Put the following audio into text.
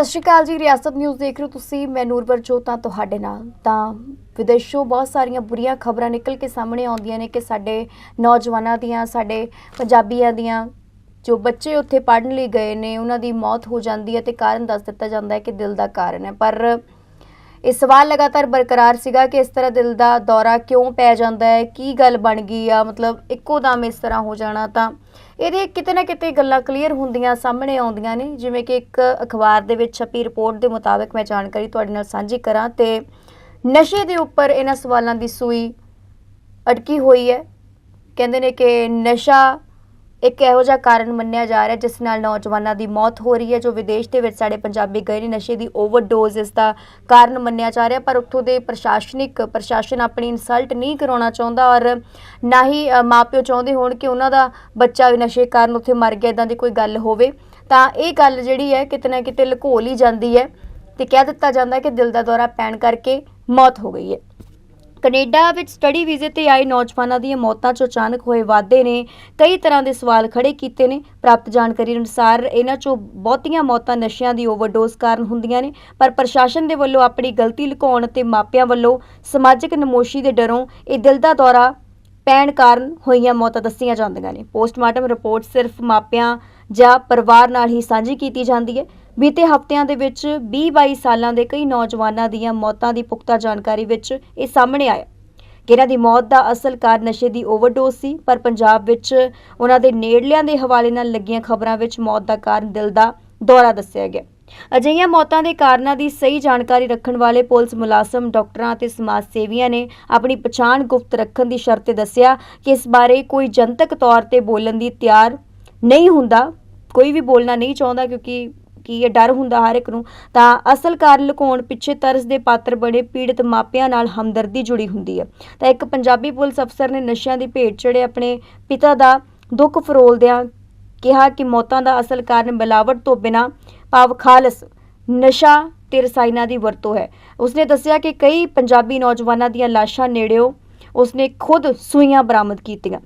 ਸਤਿ ਸ਼੍ਰੀ ਅਕਾਲ ਜੀ, ਰਿਆਸਤ ਨਿਊਜ਼ ਦੇਖ ਰਹੇ ਹੋ ਤੁਸੀਂ, ਮੈਂ ਨੂਰਵਰ ਜੋਤਾਂ ਤੁਹਾਡੇ ਨਾਲ। ਤਾਂ ਵਿਦੇਸ਼ੋਂ ਬਹੁਤ ਸਾਰੀਆਂ ਬੁਰੀਆਂ ਖਬਰਾਂ ਨਿਕਲ ਕੇ ਸਾਹਮਣੇ ਆਉਂਦੀਆਂ ਨੇ ਕਿ ਸਾਡੇ ਨੌਜਵਾਨਾਂ ਦੀਆਂ, ਸਾਡੇ ਪੰਜਾਬੀਆਂ ਦੀਆਂ, ਜੋ ਬੱਚੇ ਉੱਥੇ ਪੜ੍ਹਨ ਲਈ ਗਏ ਨੇ, ਉਹਨਾਂ ਦੀ ਮੌਤ ਹੋ ਜਾਂਦੀ ਹੈ ਤੇ ਕਾਰਨ ਦੱਸ ਦਿੱਤਾ ਜਾਂਦਾ ਹੈ ਕਿ ਦਿਲ ਦਾ ਕਾਰਨ ਹੈ। ਪਰ ਇਹ ਸਵਾਲ ਲਗਾਤਾਰ ਬਰਕਰਾਰ ਸੀਗਾ ਕਿ ਇਸ ਤਰ੍ਹਾਂ ਦਿਲ ਦਾ ਦੌਰਾ ਕਿਉਂ ਪੈ ਜਾਂਦਾ ਹੈ? ਕੀ ਗੱਲ ਬਣ ਗਈ ਆ? ਮਤਲਬ ਇੱਕੋ ਦਮ ਇਸ ਤਰ੍ਹਾਂ ਹੋ ਜਾਣਾ ਤਾਂ ਇਹਦੇ ਕਿਤੇ ਨਾ ਕਿਤੇ ਗੱਲਾਂ ਕਲੀਅਰ ਹੁੰਦੀਆਂ, ਸਾਹਮਣੇ ਆਉਂਦੀਆਂ ਨੇ। ਜਿਵੇਂ ਕਿ ਇੱਕ ਅਖਬਾਰ ਦੇ ਵਿੱਚ ਛਪੀ ਰਿਪੋਰਟ ਦੇ ਮੁਤਾਬਕ ਮੈਂ ਜਾਣਕਾਰੀ ਤੁਹਾਡੇ ਨਾਲ ਸਾਂਝੀ ਕਰਾਂ ਤੇ ਨਸ਼ੇ ਦੇ ਉੱਪਰ ਇਹਨਾਂ ਸਵਾਲਾਂ ਦੀ ਸੂਈ ਅਟਕੀ ਹੋਈ ਹੈ। ਕਹਿੰਦੇ ਨੇ ਕਿ ਨਸ਼ਾ ਇੱਕ ਇਹੋ ਜਿਹਾ ਕਾਰਨ ਮੰਨਿਆ ਜਾ ਰਿਹਾ ਜਿਸ ਨਾਲ ਨੌਜਵਾਨਾਂ ਦੀ ਮੌਤ ਹੋ ਰਹੀ ਹੈ ਜੋ ਵਿਦੇਸ਼ ਦੇ ਵਿੱਚ ਸਾਡੇ ਪੰਜਾਬੀ ਗਏ ਨੇ ਨਸ਼ੇ ਦੀ ਓਵਰਡੋਜ਼ ਇਸ ਦਾ ਕਾਰਨ ਮੰਨਿਆ ਜਾ ਰਿਹਾ ਪਰ ਉੱਥੋਂ ਦੇ ਪ੍ਰਸ਼ਾਸਨਿਕ ਪ੍ਰਸ਼ਾਸਨ ਆਪਣੀ ਇਨਸਲਟ ਨਹੀਂ ਕਰਾਉਣਾ ਚਾਹੁੰਦਾ ਔਰ ਨਾ ਹੀ ਅ, ਮਾਪਿਓ ਚਾਹੁੰਦੇ ਹੋਣ ਕਿ ਉਹਨਾਂ ਦਾ ਬੱਚਾ ਵੀ ਨਸ਼ੇ ਕਾਰਨ ਉੱਥੇ ਮਰ ਗਿਆ ਇਦਾਂ ਦੀ ਕੋਈ ਗੱਲ ਹੋਵੇ। ਤਾਂ ਇਹ ਗੱਲ ਜਿਹੜੀ ਹੈ ਕਿਤੇ ਨਾ ਕਿਤੇ ਲੁਕੋ ਲਈ ਜਾਂਦੀ ਹੈ ਤੇ ਕਹਿ ਦਿੱਤਾ ਜਾਂਦਾ ਕਿ ਦਿਲ ਦਾ ਦੌਰਾ ਪੈਣ ਕਰਕੇ ਮੌਤ ਹੋ ਗਈ ਹੈ। ਕੈਨੇਡਾ ਵਿੱਚ ਸਟੱਡੀ ਵੀਜ਼ੇ ਤੇ ਆਏ ਨੌਜਵਾਨਾਂ ਦੀਆਂ ਮੌਤਾਂ 'ਚ ਅਚਾਨਕ ਹੋਏ ਵਾਧੇ ਨੇ। ਕਈ ਤਰ੍ਹਾਂ ਦੇ ਸਵਾਲ ਖੜੇ ਕੀਤੇ ਨੇ। ਪ੍ਰਾਪਤ ਜਾਣਕਾਰੀ ਅਨੁਸਾਰ ਇਹਨਾਂ 'ਚੋਂ ਬਹੁਤੀਆਂ ਮੌਤਾਂ ਨਸ਼ਿਆਂ ਦੀ ਓਵਰਡੋਜ਼ ਕਾਰਨ ਹੁੰਦੀਆਂ ਨੇ, ਪਰ ਪ੍ਰਸ਼ਾਸਨ ਦੇ ਵੱਲੋਂ ਆਪਣੀ ਗਲਤੀ ਲੁਕਾਉਣ ਤੇ ਮਾਪਿਆਂ ਵੱਲੋਂ ਸਮਾਜਿਕ ਨਮੋਸ਼ੀ ਦੇ ਡਰੋਂ ਇਹ ਦਿਲ ਦਾ ਦੌਰਾ ਪੈਣ ਕਾਰਨ ਹੋਈਆਂ ਮੌਤਾਂ ਦੱਸੀਆਂ ਜਾਂਦੀਆਂ ਨੇ। ਪੋਸਟਮਾਰਟਮ ਰਿਪੋਰਟ ਸਿਰਫ ਮਾਪਿਆਂ ਜਾਂ ਪਰਿਵਾਰ ਨਾਲ ਹੀ ਸਾਂਝੀ ਕੀਤੀ ਜਾਂਦੀ ਹੈ। ਬੀਤੇ ਹਫ਼ਤਿਆਂ ਦੇ ਵਿੱਚ 20-22 ਸਾਲਾਂ ਦੇ ਕਈ ਨੌਜਵਾਨਾਂ ਦੀਆਂ ਮੌਤਾਂ ਦੀ ਪੁਖਤਾ ਜਾਣਕਾਰੀ ਵਿੱਚ ਇਹ ਸਾਹਮਣੇ ਆਇਆ। ਕਿ ਇਹਨਾਂ ਦੀ ਮੌਤ ਦਾ ਅਸਲ ਕਾਰਨ ਨਸ਼ੇ ਦੀ ਓਵਰਡੋਜ਼ ਸੀ, ਪਰ ਪੰਜਾਬ ਵਿੱਚ ਉਹਨਾਂ ਦੇ ਨੇੜਲਿਆਂ ਦੇ ਹਵਾਲੇ ਨਾਲ ਲੱਗੀਆਂ ਖਬਰਾਂ ਵਿੱਚ ਮੌਤ ਦਾ ਕਾਰਨ ਦਿਲ ਦਾ ਦੌਰਾ ਦੱਸਿਆ ਗਿਆ। ਅਜਿਹੀਆਂ ਮੌਤਾਂ ਦੇ ਕਾਰਨਾਂ ਦੀ ਸਹੀ ਜਾਣਕਾਰੀ ਰੱਖਣ ਵਾਲੇ ਪੁਲਿਸ ਮੁਲਾਜ਼ਮ, ਡਾਕਟਰਾਂ ਅਤੇ ਸਮਾਜ ਸੇਵੀਆਂ ਨੇ ਆਪਣੀ ਪਛਾਣ ਗੁਪਤ ਰੱਖਣ ਦੀ ਸ਼ਰਤ ਤੇ ਦੱਸਿਆ ਕਿ ਇਸ ਬਾਰੇ ਕੋਈ ਜਨਤਕ ਤੌਰ ਤੇ ਬੋਲਣ ਦੀ ਤਿਆਰ ਨਹੀਂ ਹੁੰਦਾ। ਕੋਈ ਵੀ ਬੋਲਣਾ ਨਹੀਂ ਚਾਹੁੰਦਾ ਕਿਉਂਕਿ ਕੀ ਇਹ ਡਰ ਹੁੰਦਾ ਹਰ ਇੱਕ ਨੂੰ, ਤਾਂ ਅਸਲ ਕਾਰਨ ਲੁਕਾਉਣ ਪਿੱਛੇ ਤਰਸ ਦੇ ਪਾਤਰ ਬਣੇ ਪੀੜਤ ਮਾਪਿਆਂ ਨਾਲ ਹਮਦਰਦੀ ਜੁੜੀ ਹੁੰਦੀ ਹੈ। ਤਾਂ ਇੱਕ ਪੰਜਾਬੀ ਪੁਲਿਸ ਅਫਸਰ ਨੇ ਨਸ਼ਿਆਂ ਦੀ ਭੇਟ ਚੜੇ ਆਪਣੇ ਪਿਤਾ ਦਾ ਦੁੱਖ ਫਰੋਲਦਿਆਂ ਕਿਹਾ ਕਿ ਮੌਤਾਂ ਦਾ ਅਸਲ ਕਾਰਨ ਮਿਲਾਵਟ ਤੋਂ ਬਿਨਾਂ ਭਾਵ ਖਾਲਸ ਨਸ਼ਾ ਤੇ ਰਸਾਇਨਾਂ ਦੀ ਵਰਤੋਂ ਹੈ। ਉਸਨੇ ਦੱਸਿਆ ਕਿ ਕਈ ਪੰਜਾਬੀ ਨੌਜਵਾਨਾਂ ਦੀਆਂ ਲਾਸ਼ਾਂ ਨੇੜਿਓ ਉਸਨੇ ਖੁਦ ਸੂਈਆਂ ਬਰਾਮਦ ਕੀਤੀਆਂ।